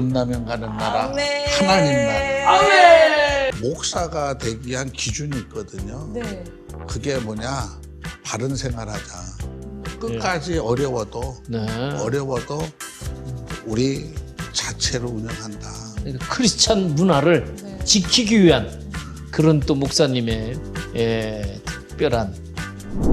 믿음으로 가는 나라, 거듭나면 가는 나라, 아멘. 하나님 나라. 아멘. 목사가 되기 위한 기준이 있거든요. 네. 그게 뭐냐? 바른 생활하자. 끝까지 어려워도 네. 어려워도 우리 자체로 운영한다. 크리스찬 문화를 네. 지키기 위한 그런 또 목사님의 예, 특별한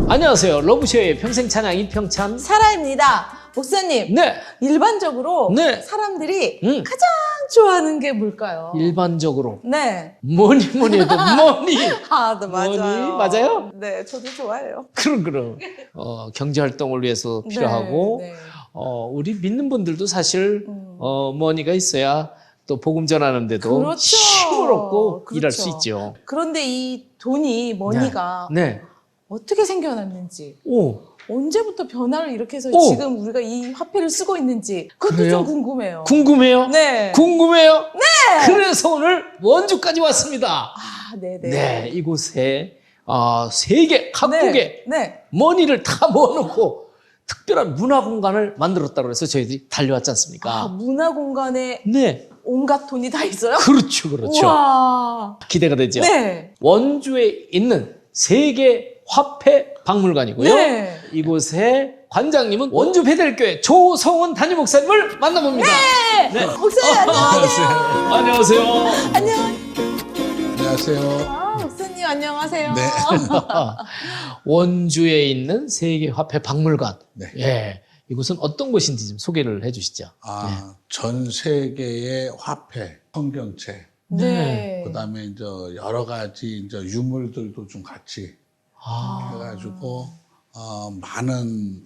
안녕하세요 러브쇼의 평생 찬양 이평찬 사라입니다. 목사님, 네 일반적으로 네. 사람들이 음. 가장 좋아하는 게 뭘까요? 일반적으로 네. 뭐니 뭐니 해도 뭐니 아, 네, 뭐니? 맞아요. 맞아요? 네, 저도 좋아해요. 그럼 그럼 어, 경제 활동을 위해서 필요하고 네, 네. 어, 우리 믿는 분들도 사실 음. 어, 머니가 있어야 또 복음 전하는데도 그렇죠. 힘을 얻고 그렇죠. 일할 수 있죠. 그런데 이 돈이 머니가 네. 어떻게 생겨났는지 오 언제부터 변화를 일으켜서 오. 지금 우리가 이 화폐를 쓰고 있는지 그것도 그래요? 좀 궁금해요. 궁금해요? 네. 궁금해요? 네. 그래서 오늘 원주까지 왔습니다. 아, 네, 네. 네, 이곳에 어, 세계 각국의 네. 네. 머니를 다 모아놓고 특별한 문화 공간을 만들었다고 해서 저희들이 달려왔지 않습니까? 아, 문화 공간에 네, 온갖 돈이 다 있어요? 그렇죠, 그렇죠. 우와. 기대가 되죠. 네. 원주에 있는 세계 화폐 박물관이고요. 네. 이곳의 관장님은 원주 베델교회 조성원 담임 목사님을 만나봅니다. 네. 목사님 안녕하세요. 안녕하세요. 안녕. 안녕하세요. 아, 목사님 안녕하세요. 네. 원주에 있는 세계 화폐 박물관. 네. 예. 이곳은 어떤 곳인지 좀 소개를 해 주시죠. 아, 전 세계의 화폐, 성경책, 네. 그다음에 이제 여러 가지 이제 유물들도 좀 같이 아, 해가지고 어, 많은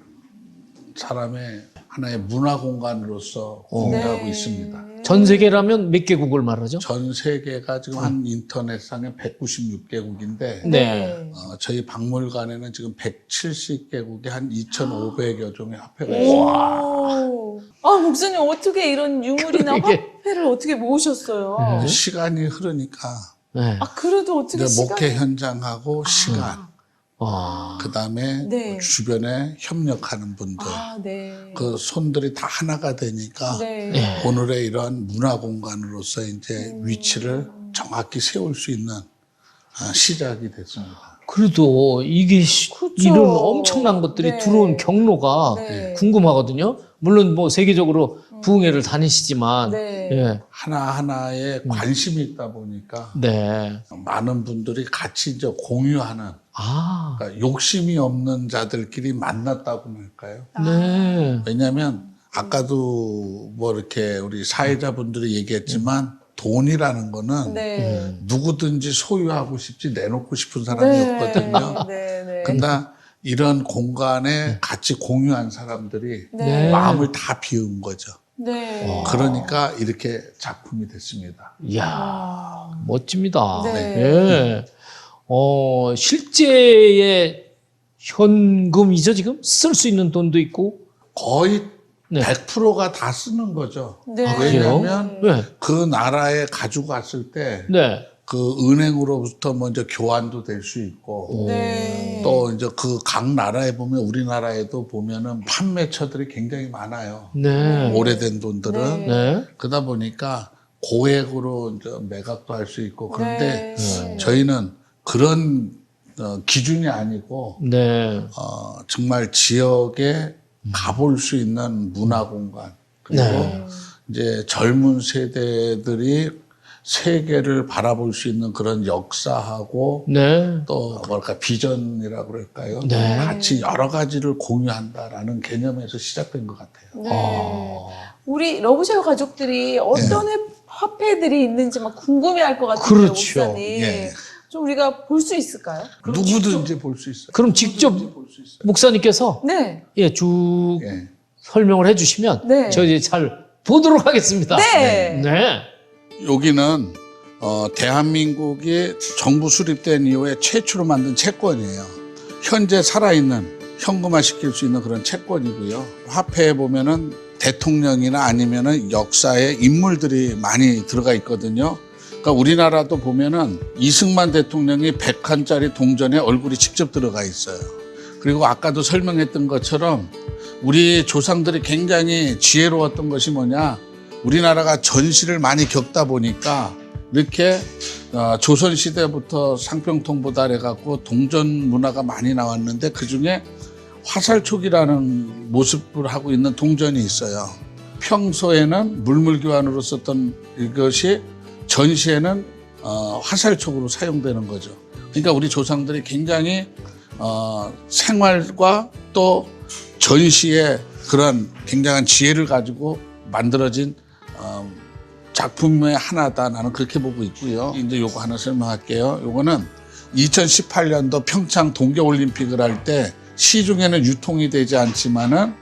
사람의 하나의 문화 공간으로서 공유하고 네. 있습니다. 전 세계라면 몇 개국을 말하죠? 전 세계가 지금 한 인터넷상에 196개국인데 네. 어, 저희 박물관에는 지금 170개국에 한 2,500여 종의 화폐가 있습니다. 오. 아, 목사님 어떻게 이런 유물이나 그러게. 화폐를 어떻게 모으셨어요? 네. 시간이 흐르니까 네. 아, 그래도 어떻게 이제 시간이 목회 현장하고 시간, 와. 그 다음에 네. 주변에 협력하는 분들, 아, 네. 그 손들이 다 하나가 되니까 네. 네. 오늘의 이러한 문화 공간으로서 이제 위치를 정확히 세울 수 있는 아, 시작이 됐습니다. 그래도 이게 시- 그쵸. 이런 엄청난 것들이 네. 들어온 경로가 네. 궁금하거든요. 물론 뭐 세계적으로 부흥회를 다니시지만, 네. 예, 하나하나에 관심이 있다 보니까 네, 많은 분들이 같이 이제 공유하는 아, 그러니까 욕심이 없는 자들끼리 만났다고 할까요? 네, 왜냐하면 아까도 뭐 이렇게 우리 사회자분들이 얘기했지만 돈이라는 거는 네. 누구든지 소유하고 싶지 내놓고 싶은 사람이었거든요. 네, 네. 근데 이런 공간에 같이 공유한 사람들이 네. 마음을 다 비운 거죠. 네. 와. 그러니까 이렇게 작품이 됐습니다. 이야, 아. 멋집니다. 네. 예. 어, 실제의 현금이죠, 지금? 쓸 수 있는 돈도 있고. 거의 네. 100%가 다 쓰는 거죠. 네. 아, 그래요? 왜냐하면 네. 그 나라에 가지고 갔을 때 네. 그 은행으로부터 먼저 교환도 될 수 있고 네. 또 이제 그 각 나라에 보면 우리나라에도 보면은 판매처들이 굉장히 많아요. 네. 오래된 돈들은 네. 네. 그러다 보니까 고액으로 이제 매각도 할 수 있고 그런데 네. 저희는 그런 어, 기준이 아니고 네. 어, 정말 지역에 가볼 수 있는 문화 공간 그리고 네. 이제 젊은 세대들이 세계를 바라볼 수 있는 그런 역사하고 네. 또 뭐랄까 비전이라고 그럴까요? 네. 같이 여러 가지를 공유한다라는 개념에서 시작된 것 같아요. 네. 아. 우리 러브쉐어 가족들이 어떤 회- 화폐들이 있는지 막 궁금해할 것 같은데 그렇죠. 목사님. 예. 좀 우리가 볼 수 있을까요? 누구든지 볼 수 있어요. 그럼 직접 볼수 있어요. 목사님께서 네. 예, 쭉 예. 설명을 해주시면 네. 저희 잘 보도록 하겠습니다. 네. 네. 여기는 어, 대한민국이 정부 수립된 이후에 최초로 만든 채권이에요. 현재 살아있는 현금화 시킬 수 있는 그런 채권이고요. 화폐에 보면은 대통령이나 아니면은 역사의 인물들이 많이 들어가 있거든요. 그러니까 우리나라도 보면은 이승만 대통령이 100칸짜리 동전에 얼굴이 직접 들어가 있어요. 그리고 아까도 설명했던 것처럼 우리 조상들이 굉장히 지혜로웠던 것이 뭐냐? 우리나라가 전시를 많이 겪다 보니까 이렇게 어, 조선 시대부터 상평통보다 해갖고 동전 문화가 많이 나왔는데 그 중에 화살촉이라는 모습을 하고 있는 동전이 있어요. 평소에는 물물교환으로 썼던 이것이 전시에는 어, 화살촉으로 사용되는 거죠. 그러니까 우리 조상들이 굉장히 어, 생활과 또 전시에 그런 굉장한 지혜를 가지고 만들어진 어, 작품의 하나다 나는 그렇게 보고 있고요. 이제 요거 하나 설명할게요. 요거는 2018년도 평창 동계올림픽을 할 때 시중에는 유통이 되지 않지만은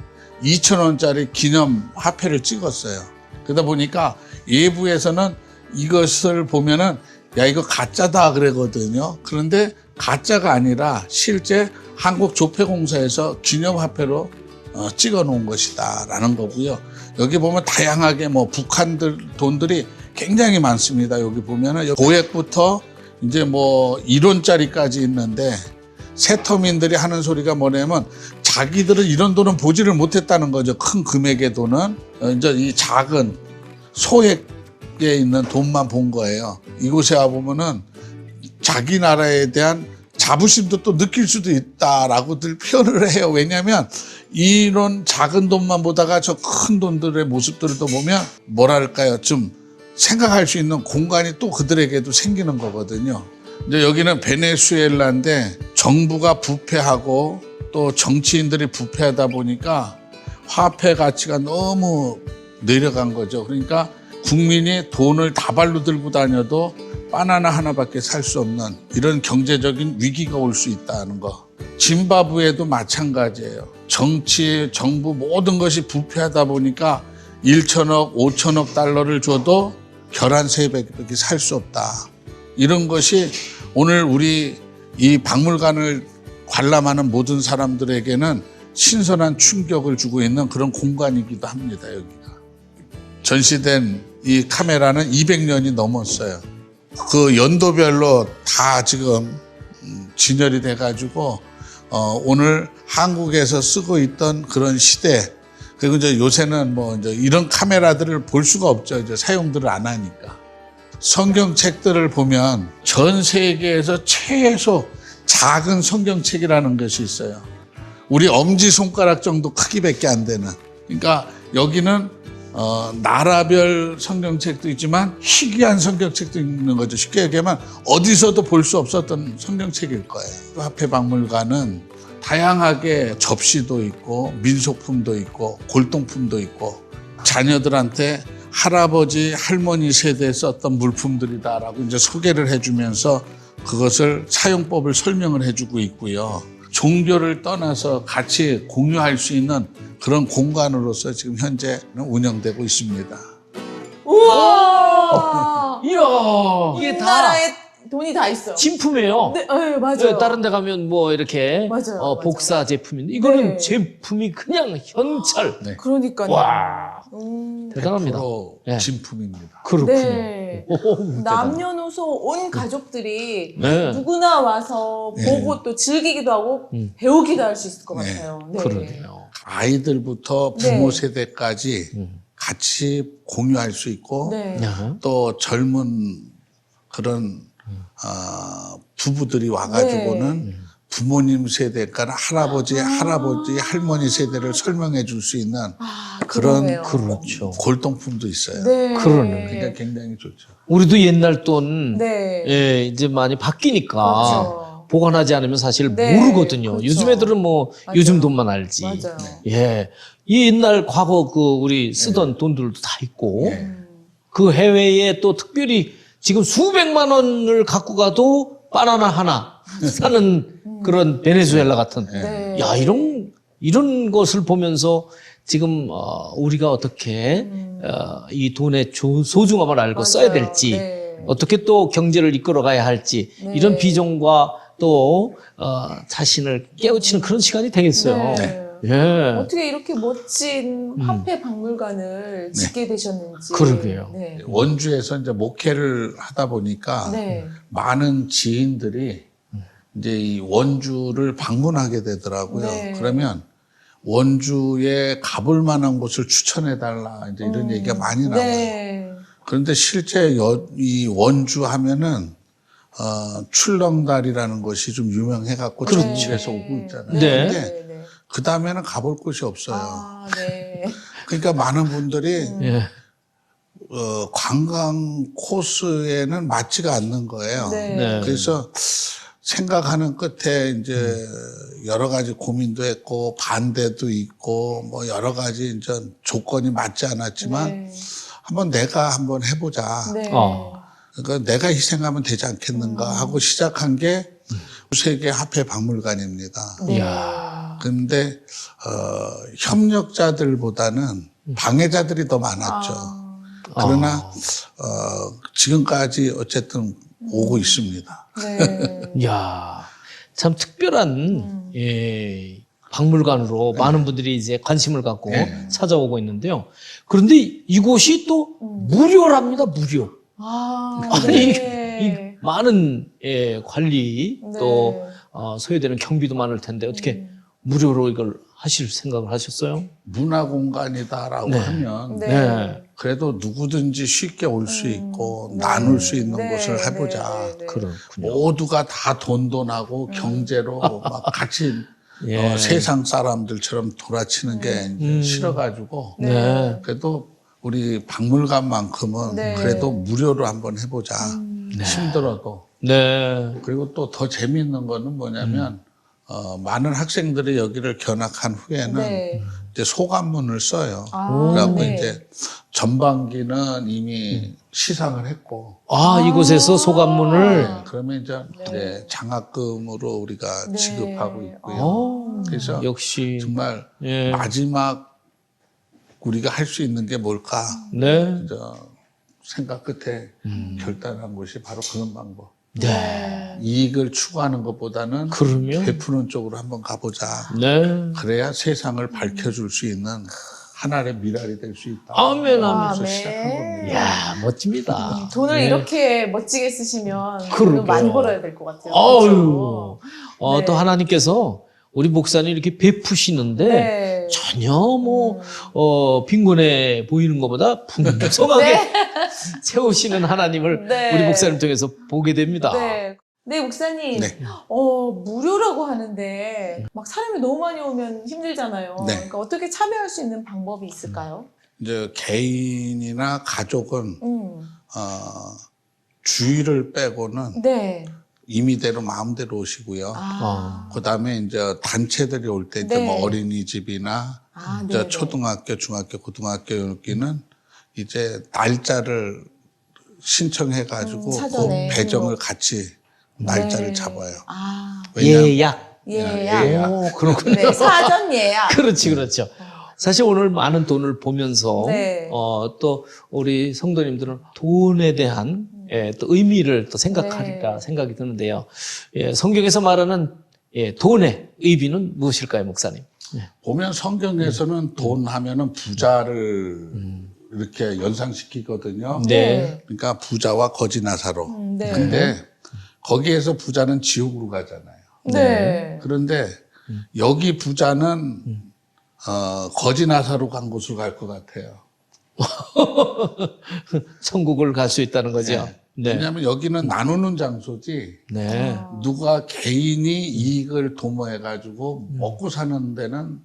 2,000원짜리 기념 화폐를 찍었어요. 그러다 보니까 예부에서는 이것을 보면은 야 이거 가짜다 그러거든요. 그런데 가짜가 아니라 실제 한국 조폐공사에서 기념화폐로 어, 찍어 놓은 것이다라는 거고요. 여기 보면 다양하게 뭐 북한들 돈들이 굉장히 많습니다. 여기 보면은 고액부터 이제 뭐 1원짜리까지 있는데 세터민들이 하는 소리가 뭐냐면 자기들은 이런 돈은 보지를 못했다는 거죠. 큰 금액의 돈은 어, 이제 이 작은 소액 에 있는 돈만 본 거예요. 이곳에 와 보면은 자기 나라에 대한 자부심도 또 느낄 수도 있다라고들 표현을 해요. 왜냐하면 이런 작은 돈만 보다가 저 큰 돈들의 모습들을 또 보면 뭐랄까요. 좀 생각할 수 있는 공간이 또 그들에게도 생기는 거거든요. 이제 여기는 베네수엘라인데 정부가 부패하고 또 정치인들이 부패하다 보니까 화폐 가치가 너무 내려간 거죠. 그러니까 국민이 돈을 다발로 들고 다녀도 바나나 하나밖에 살 수 없는 이런 경제적인 위기가 올 수 있다는 거. 짐바브웨도 마찬가지예요. 정치, 정부 모든 것이 부패하다 보니까 1천억, 5천억 달러를 줘도 결한 세배밖에 살 수 없다. 이런 것이 오늘 우리 이 박물관을 관람하는 모든 사람들에게는 신선한 충격을 주고 있는 그런 공간이기도 합니다, 여기가. 전시된 이 카메라는 200년이 넘었어요. 그 연도별로 다 지금 음, 진열이 돼가지고 어, 오늘 한국에서 쓰고 있던 그런 시대 그리고 이제 요새는 뭐 이제 이런 카메라들을 볼 수가 없죠. 이제 사용들을 안 하니까. 성경책들을 보면 전 세계에서 최소 작은 성경책이라는 것이 있어요. 우리 엄지 손가락 정도 크기밖에 안 되는. 그러니까 여기는 어, 나라별 성경책도 있지만 희귀한 성경책도 있는 거죠. 쉽게 얘기하면 어디서도 볼 수 없었던 성경책일 거예요. 화폐 박물관은 다양하게 접시도 있고 민속품도 있고 골동품도 있고 자녀들한테 할아버지 할머니 세대에 썼던 물품들이다라고 이제 소개를 해주면서 그것을 사용법을 설명을 해주고 있고요. 종교를 떠나서 같이 공유할 수 있는 그런 공간으로서 지금 현재는 운영되고 있습니다. 우와! 이야 이게 다 우리나라에 돈이 다 있어요. 진품이에요. 네, 네, 맞아요. 네, 다른 데 가면 뭐 이렇게 맞아요, 어, 맞아요. 복사 제품인데 이거는 네. 제품이 그냥 현찰. 네. 그러니까요. 와 음, 대단합니다. 100% 네. 진품입니다. 그렇군요. 네. 오. 남녀노소 온 가족들이 네. 누구나 와서 네. 보고 또 즐기기도 하고 음. 배우기도 할 수 있을 것 네. 같아요. 네. 그러네요. 아이들부터 부모 네. 세대까지 음. 같이 공유할 수 있고 네. 네. 또 젊은 그런 어, 부부들이 와가지고는 네. 부모님 세대가 할아버지, 할아버지, 할머니 세대를 설명해 줄 수 있는 아, 그런 그러네요. 그렇죠. 골동품도 있어요. 네. 그러네. 그러니까 굉장히 좋죠. 우리도 옛날 돈 네. 예, 이제 많이 바뀌니까 그렇죠. 보관하지 않으면 사실 네, 모르거든요. 그렇죠. 요즘 애들은 뭐 맞아요. 요즘 돈만 알지. 맞아요. 예. 이 옛날 과거 그 우리 쓰던 돈들도 다 있고 네. 음. 그 해외에 또 특별히 지금 수백만 원을 갖고 가도 바나나 하나 사는 그런 베네수엘라 같은 네. 야 이런 이런 것을 보면서 지금 어, 우리가 어떻게 음. 어, 이 돈의 조- 소중함을 알고 맞아요. 써야 될지 네. 어떻게 또 경제를 이끌어 가야 할지 네. 이런 비전과 또 어, 자신을 깨우치는 그런 시간이 되겠어요. 네. 예. 어떻게 이렇게 멋진 화폐 박물관을 짓게 되셨는지. 음. 그러게요. 네. 원주에서 이제 목회를 하다 보니까 네. 많은 지인들이 이제 이 원주를 방문하게 되더라고요. 네. 그러면 원주에 가볼 만한 곳을 추천해 달라 이제 이런 얘기가 많이 나와요. 네. 그런데 실제 여- 이 원주 하면은 어, 출렁다리라는 것이 좀 유명해 갖고 전국에서 오고 있잖아요. 네. 근데 네. 그 다음에는 가볼 곳이 없어요. 아, 네. 그러니까 많은 분들이 예. 어, 관광 코스에는 맞지가 않는 거예요. 네. 네. 그래서 생각하는 끝에 이제 여러 가지 고민도 했고 반대도 있고 뭐 여러 가지 이제 조건이 맞지 않았지만 네. 한번 내가 한번 해보자. 네. 어. 그러니까 내가 희생하면 되지 않겠는가 음. 하고 시작한 게 세계 화폐 박물관입니다. 네. 이야. 근데 어, 협력자들보다는 방해자들이 더 많았죠. 아, 그러나 어, 지금까지 어쨌든 오고 있습니다. 네. 이야. 참 특별한 예, 박물관으로 많은 분들이 이제 관심을 갖고 네. 찾아오고 있는데요. 그런데 이곳이 또 무료랍니다. 무료. 아, 아니 네. 이 많은 예, 관리 네. 또 어, 소요되는 경비도 많을 텐데 어떻게 무료로 이걸 하실 생각을 하셨어요? 문화 공간이다라고 네. 하면 네. 네. 그래도 누구든지 쉽게 올 수 있고 나눌 수 있는 네, 곳을 해보자. 네, 네, 네. 그렇군요. 모두가 다 돈돈하고 경제로 막 같이 예. 어, 세상 사람들처럼 돌아치는 게 이제 음. 싫어가지고 네. 그래도 우리 박물관만큼은 네. 그래도 무료로 한번 해보자. 힘들어도. 네. 그리고 또 더 재미있는 거는 뭐냐면 어, 많은 학생들이 여기를 견학한 후에는 네. 이제 소감문을 써요. 아, 그래갖고 네. 이제 전반기는 이미 시상을 했고 아, 이곳에서 소감문을 그러면 이제 네, 장학금으로 우리가 네. 지급하고 있고요. 어, 그래서 역시 정말 예. 마지막 우리가 할 수 있는 게 뭘까? 네. 저 생각 끝에 결단한 것이 바로 그런 방법. 네. 이익을 추구하는 것보다는 그러면 베푸는 쪽으로 한번 가보자. 네. 그래야 세상을 밝혀줄 수 있는 하나의 미랄이 될 수 있다. 아멘, 아멘. 그래서 시작한 겁니다. 이야, 멋집니다. 돈을 네. 이렇게 멋지게 쓰시면 그러게요. 많이 벌어야 될 것 같아요. 아유. 그렇죠? 어, 네. 또 하나님께서 우리 목사님 이렇게 베푸시는데 네. 전혀 뭐, 어, 빈곤해 보이는 것보다 풍성하게 채우시는 하나님을 네. 우리 목사님 통해서 보게 됩니다. 네. 네, 목사님. 네. 어, 무료라고 하는데, 막 사람이 너무 많이 오면 힘들잖아요. 네. 그러니까 어떻게 참여할 수 있는 방법이 있을까요? 이제 개인이나 가족은 음. 어, 주의를 빼고는 네. 임의대로 마음대로 오시고요. 아. 그 다음에 이제 단체들이 올 때 이제 네. 뭐 어린이집이나 아, 이제 네. 초등학교, 중학교, 고등학교 여기는 이제 날짜를 신청해 가지고 음, 사전에 그 배정을. 같이 날짜를 네. 잡아요. 아. 왜냐하면 예약. 예약. 예약. 오, 그렇군요. 네, 사전 예약. 그렇지, 그렇죠. 사실 오늘 많은 돈을 보면서 네. 어, 또 우리 성도님들은 돈에 대한 예, 또 의미를 또 생각하리라 네. 생각이 드는데요. 예, 성경에서 말하는 예, 돈의 의미는 무엇일까요, 목사님? 예. 보면 성경에서는 돈 하면은 부자를 이렇게 연상시키거든요. 네. 그러니까 부자와 거지 나사로. 음, 네. 근데 거기에서 부자는 지옥으로 가잖아요. 네. 그런데 여기 부자는 어, 거지 나사로 간 곳으로 갈 것 같아요. 천국을 갈 수 있다는 거죠. 네. 왜냐하면 여기는 나누는 장소지 네. 누가 개인이 이익을 도모해 가지고 먹고 사는 데는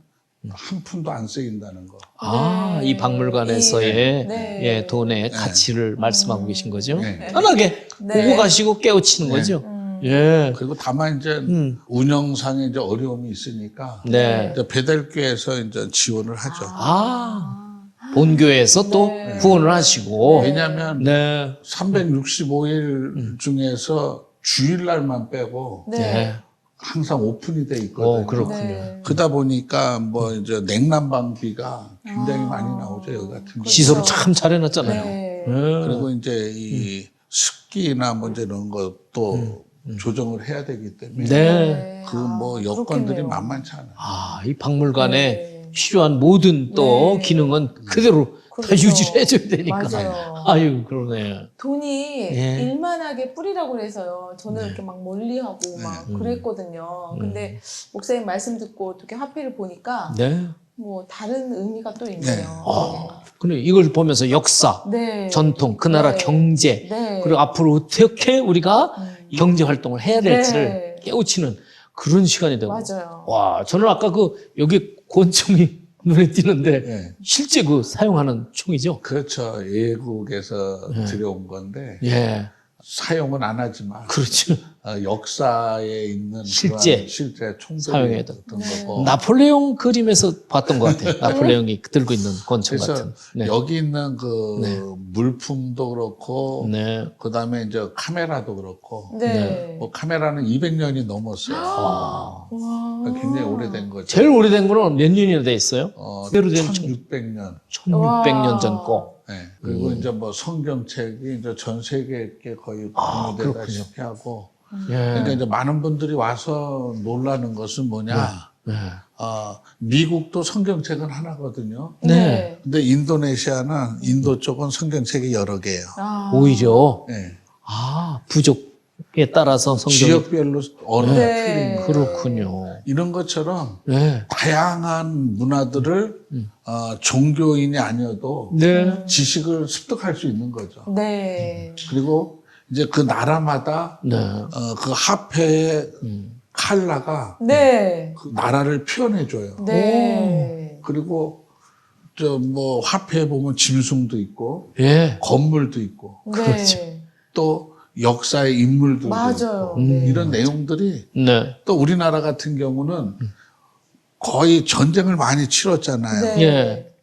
한 푼도 안 쓰인다는 거. 아, 네. 이 박물관에서의 네. 예, 돈의 가치를 말씀하고 계신 거죠. 네. 편하게 네. 오고 가시고 깨우치는 네. 거죠. 음. 예. 그리고 다만 이제 음. 운영상에 이제 어려움이 있으니까 네. 이제 배달교에서 이제 지원을 하죠. 아, 본교에서 또 네. 후원을 하시고. 왜냐하면 네. 365일 중에서 주일날만 빼고 네. 네. 항상 오픈이 돼 어, 있거든요. 그렇군요. 네. 그러다 보니까 뭐 이제 냉난방비가 굉장히 많이 나오죠 여기 같은 경우. 시설을 참 잘 해놨잖아요. 네. 네. 그리고 이제 이 습기나 뭐 이제 이런 것도 조정을 해야 되기 때문에 네. 그 뭐 아, 여건들이 그렇겠네요. 만만치 않아요. 아, 이 박물관에 네. 필요한 모든 또 네. 기능은 그대로 다 그렇죠. 유지를 해줘야 되니까. 맞아요. 아유 그러네. 돈이 예. 일만하게 뿌리라고 그래서 저는 네. 이렇게 막 멀리하고 막 음. 그랬거든요. 음. 근데 목사님 말씀 듣고 어떻게 화폐를 보니까 네. 뭐 다른 의미가 또 있네요. 아, 근데 이걸 보면서 역사, 네. 전통, 그 나라 네. 경제, 네. 그리고 앞으로 어떻게 우리가 음. 경제 활동을 해야 될지를 네. 깨우치는 그런 시간이 되고. 맞아요. 와, 저는 아까 그 여기 권총이 눈에 띄는데 예. 실제 그 사용하는 총이죠. 그렇죠. 외국에서 네. 들여온 건데 예, 사용은 안 하지만 그렇죠. 어, 역사에 있는 실제 실제 총들이 사용해야 어떤 네. 거고 나폴레옹 그림에서 봤던 것 같아요. 나폴레옹이 들고 있는 권총 같은. 네. 여기 있는 그 네. 물품도 그렇고 네. 그 다음에 이제 카메라도 그렇고 네. 뭐 카메라는 200년이 넘었어요. 아, 와. 굉장히 오래된 거죠. 제일 오래된 거는 몇 년이나 돼 있어요? 어, 그대로 된 1600년. 1600년 전 거. 네. 그리고 음. 이제 뭐 성경책이 이제 전 세계에 거의 아, 공유되다시피 하고 예. 그러니까 이제 많은 분들이 와서 놀라는 것은 뭐냐. 네. 어, 미국도 성경책은 하나거든요. 네. 근데 인도네시아는 인도 쪽은 성경책이 여러 개예요. 아. 오히려 네. 아 부족에 따라서 성경 지역별로 언어가 네. 틀린. 그렇군요. 이런 것처럼 네. 다양한 문화들을 음. 어, 종교인이 아니어도 네. 지식을 습득할 수 있는 거죠. 네. 그리고 이제 그 나라마다 네. 어, 그 화폐의 음. 칼라가 네. 그 나라를 표현해 줘요. 네. 그리고 저 뭐 화폐에 보면 짐승도 있고 예. 건물도 있고 그렇죠. 네. 또 역사의 인물들도 맞아요. 있고 네. 이런 내용들이 네. 또 우리나라 같은 경우는 거의 전쟁을 많이 치렀잖아요. 네. 예.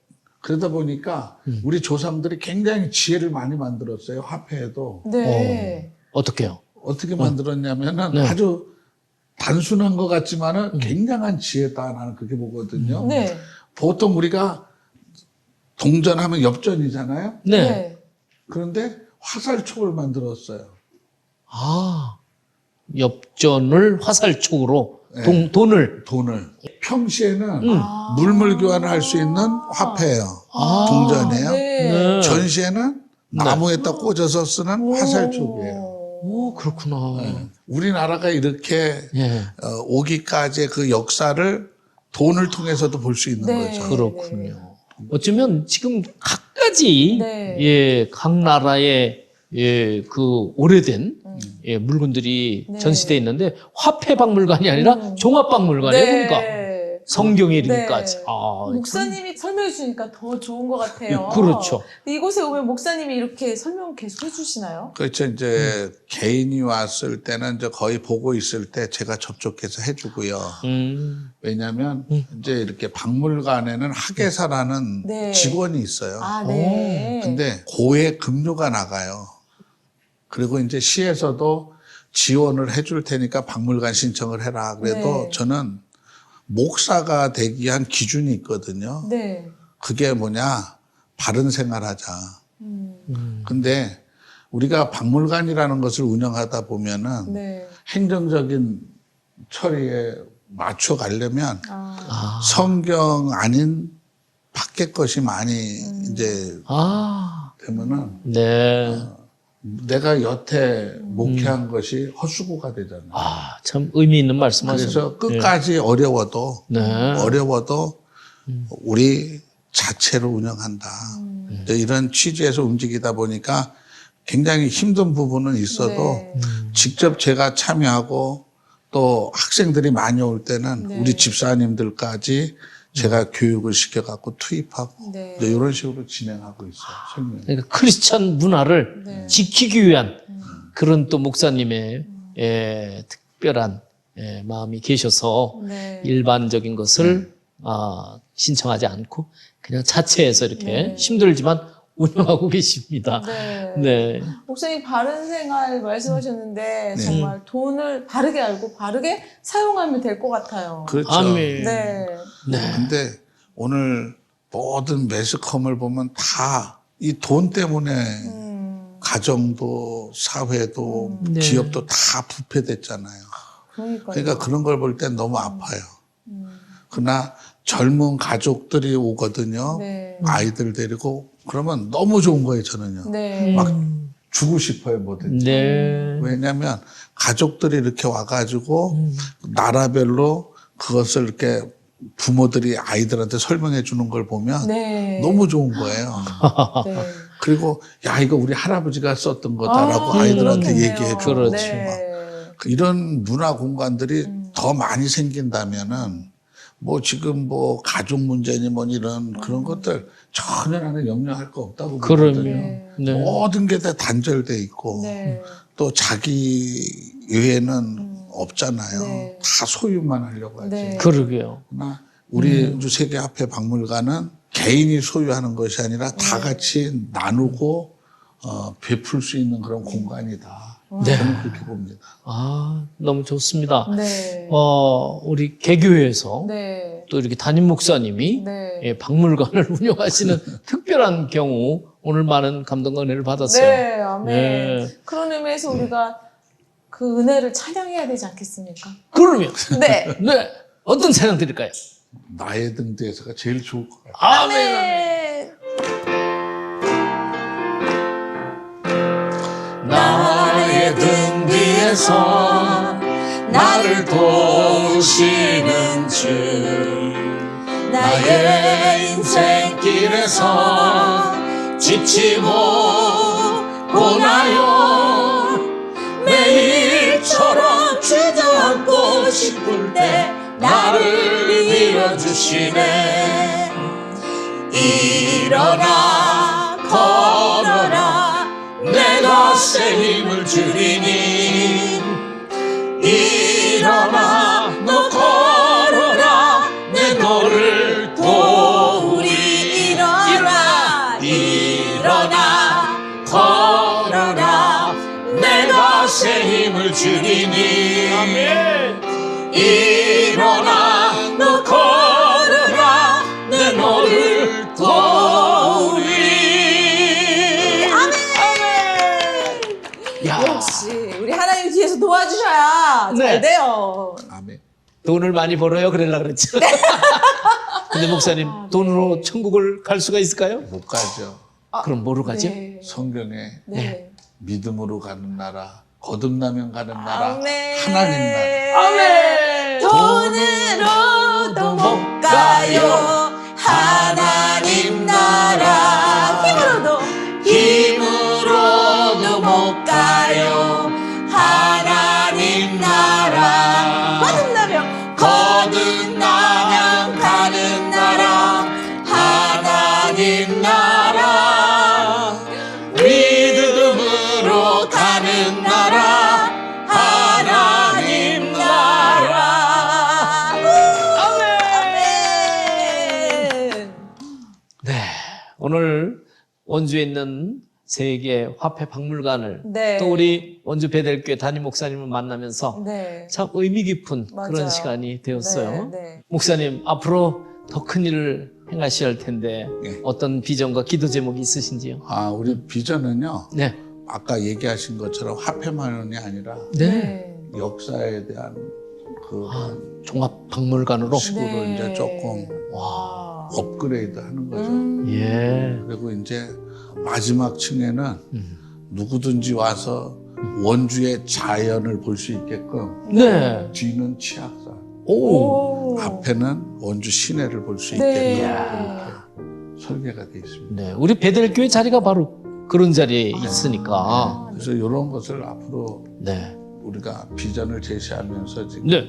그러다 보니까 우리 조상들이 굉장히 지혜를 많이 만들었어요. 화폐에도 네. 어 떻게요? 어떻게 만들었냐면은 네. 아주 단순한 것 같지만은 굉장한 지혜다 나는 그렇게 보거든요. 네. 보통 우리가 동전하면 엽전이잖아요. 네. 그런데 화살촉을 만들었어요. 아 엽전을 화살촉으로 네. 동, 돈을 돈을 평시에는 음. 아. 물물 교환을 할 수 있는 화폐예요. 아. 동전이에요. 네. 네. 전시에는 나무에다 꽂아서 쓰는 오. 화살촉이에요. 오 그렇구나. 네. 우리나라가 이렇게 예. 어, 오기까지의 그 역사를 돈을 통해서도 볼 수 있는 네. 거죠. 그렇군요. 어쩌면 지금 각가지 네. 예, 각 나라의 예, 그 오래된 음. 예, 물건들이 네. 전시돼 있는데 화폐 박물관이 아니라 음. 종합 박물관이에요, 보니까 성경에 이르기까지. 네. 아, 목사님이 설명해 주니까 더 좋은 것 같아요. 그렇죠. 근데 이곳에 오면 목사님이 이렇게 설명 계속 해주시나요? 그렇죠. 이제 개인이 왔을 때는 이제 거의 보고 있을 때 제가 접촉해서 해주고요. 음, 왜냐하면 이제 이렇게 박물관에는 학예사라는 네. 네. 직원이 있어요. 아, 네. 근데 고액 급료가 나가요. 그리고 이제 시에서도 지원을 해줄 테니까 박물관 신청을 해라. 그래도 네. 저는 목사가 되기 위한 기준이 있거든요. 네. 그게 뭐냐? 바른 생활하자. 음, 음. 근데 우리가 박물관이라는 것을 운영하다 보면은 네. 행정적인 처리에 맞춰 가려면 아, 아, 성경 아닌 밖의 것이 많이 음. 이제 아, 되면은 네. 내가 여태 목회한 것이 헛수고가 되잖아. 아, 참 의미 있는 말씀하셨네요. 그래서 끝까지 어려워도 네. 어려워도 우리 자체로 운영한다. 음. 이제 이런 취지에서 움직이다 보니까 굉장히 힘든 부분은 있어도 네. 직접 제가 참여하고 또 학생들이 많이 올 때는 네. 우리 집사님들까지 제가 교육을 시켜갖고 투입하고 네. 이제 이런 식으로 진행하고 있어요. 설명. 그러니까 크리스천 문화를 네. 지키기 위한 그런 또 목사님의 예, 특별한 예, 마음이 계셔서 네. 일반적인 것을 아, 신청하지 않고 그냥 자체에서 이렇게 네. 힘들지만 운영하고 계십니다. 네. 네. 목사님 바른 생활 말씀하셨는데 네. 정말 돈을 바르게 알고 바르게 사용하면 될 것 같아요. 그렇죠. 아멘. 네. 네. 근데 오늘 모든 매스컴을 보면 다 이 돈 때문에 음, 가정도 사회도 네. 기업도 다 부패됐잖아요. 그러니까요. 그러니까 그런 걸볼땐 너무 아파요. 음, 그러나 젊은 가족들이 오거든요. 네. 아이들 데리고 그러면 너무 좋은 거예요, 저는요. 네. 막 주고 싶어요, 뭐든지. 네. 왜냐하면 가족들이 이렇게 와가지고 나라별로 그것을 이렇게 부모들이 아이들한테 설명해 주는 걸 보면 네. 너무 좋은 거예요. 네. 그리고 야 이거 우리 할아버지가 썼던 거다라고 아, 이들한테 그렇겠네요. 얘기해 주고 그렇죠. 네. 이런 문화 공간들이 음. 더 많이 생긴다면은 뭐 지금 뭐 가족 문제니 뭐 이런 그런 것들 전혀 나는 염려할 거 없다고 그럼요. 보거든요. 네. 네. 모든 게 다 단절돼 있고 네. 또 자기 외에는 없잖아요. 네. 다 소유만 하려고 하지. 네. 그러게요. 그러나 우리 음. 우주 세계화폐 박물관은 개인이 소유하는 것이 아니라 다 네. 같이 나누고 어, 베풀 수 있는 그런 공간이다. 네. 저는 그렇게 봅니다. 아, 너무 좋습니다. 네. 어, 우리 개교에서 네. 또 이렇게 담임 목사님이 네. 예, 박물관을 운영하시는 특별한 경우 오늘 많은 감동과 은혜를 받았어요. 네, 아멘. 네. 그런 의미에서 우리가 그 은혜를 찬양해야 되지 않겠습니까? 그러면 네. 네 어떤 찬양 드릴까요? 나의 등 뒤에서가 제일 좋을 것 같아요. 아멘. 네. 나 등 뒤에서 나를 도우시는 주. 나의 인생길에서 지치고 고나요. 매일처럼 주저앉고 싶을 때 나를 밀어주시네. 일어나 내가 새 힘을 주리니 일어나 너 걸어라. 내 너를 도우리. 일어나. 일어나. 걸어라. 내가 새 힘을 주리니 일어나 잘 돼요. 아멘. 돈을 많이 벌어요 그러려 그랬죠 근데 목사님 돈으로 천국을 갈 수가 있을까요? 못 가죠. 그럼 뭐로 가죠? 네. 성경에 네. 믿음으로 가는 나라, 거듭나면 가는 나라, 아멘. 하나님 나라. 아멘 돈으로도 못 가요. 하나님 나라. 힘으로도 힘으로도 못 가요 원주에 있는 세계 화폐 박물관을 네. 또 우리 원주 베델교회 담임 목사님을 만나면서 네. 참 의미 깊은 맞아요. 그런 시간이 되었어요. 네, 네. 목사님 앞으로 더 큰 일을 행하셔야 할 텐데 네. 어떤 비전과 기도 제목이 있으신지요? 아, 우리 비전은요. 네. 아까 얘기하신 것처럼 화폐만이 아니라 네. 역사에 대한 그 아, 종합 박물관으로. 식으로 이제 조금 와. 업그레이드 하는 거죠. 음. 예. 그리고 이제 마지막 층에는 음. 누구든지 와서 원주의 자연을 볼 수 있게끔 네. 뒤는 치악산, 오. 오. 앞에는 원주 시내를 볼수 네. 있게끔 이야. 그렇게 설계가 돼 있습니다. 네. 우리 베델교회 자리가 바로 그런 자리에 있으니까. 그래서 이런 것을 앞으로 네. 우리가 비전을 제시하면서 지금 네.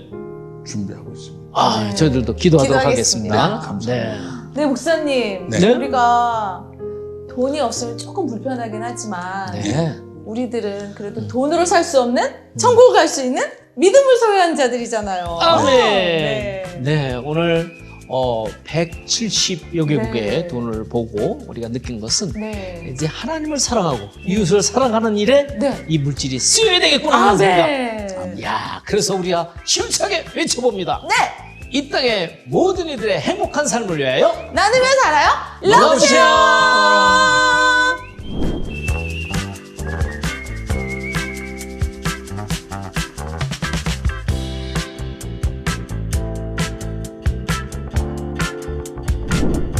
준비하고 있습니다. 아, 네. 저희들도 기도하도록 기도하겠습니다. 하겠습니다. 네, 감사합니다. 네. 네, 목사님. 네. 우리가 돈이 없으면 조금 불편하긴 하지만 네. 우리들은 그래도 돈으로 살 수 없는 천국을 갈 수 있는 믿음을 소유한 자들이잖아요. 아멘. 네. 네, 오늘 어 170여 개국의 네. 돈을 보고 우리가 느낀 것은 네. 이제 하나님을 사랑하고 이웃을 사랑하는 일에 네. 이 물질이 쓰여야 되겠구나 하는 생각. 아멘. 야, 그래서 우리가 힘차게 외쳐봅니다. 네. 이 땅의 모든 이들의 행복한 삶을 위하여 나는 왜 살아요? 러브쉐어!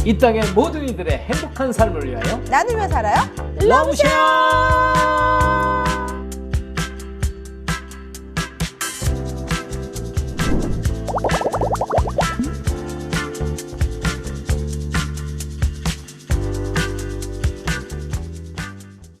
이 땅의 모든 이들의 행복한 삶을 위하여 나누며 살아요. 러브샷!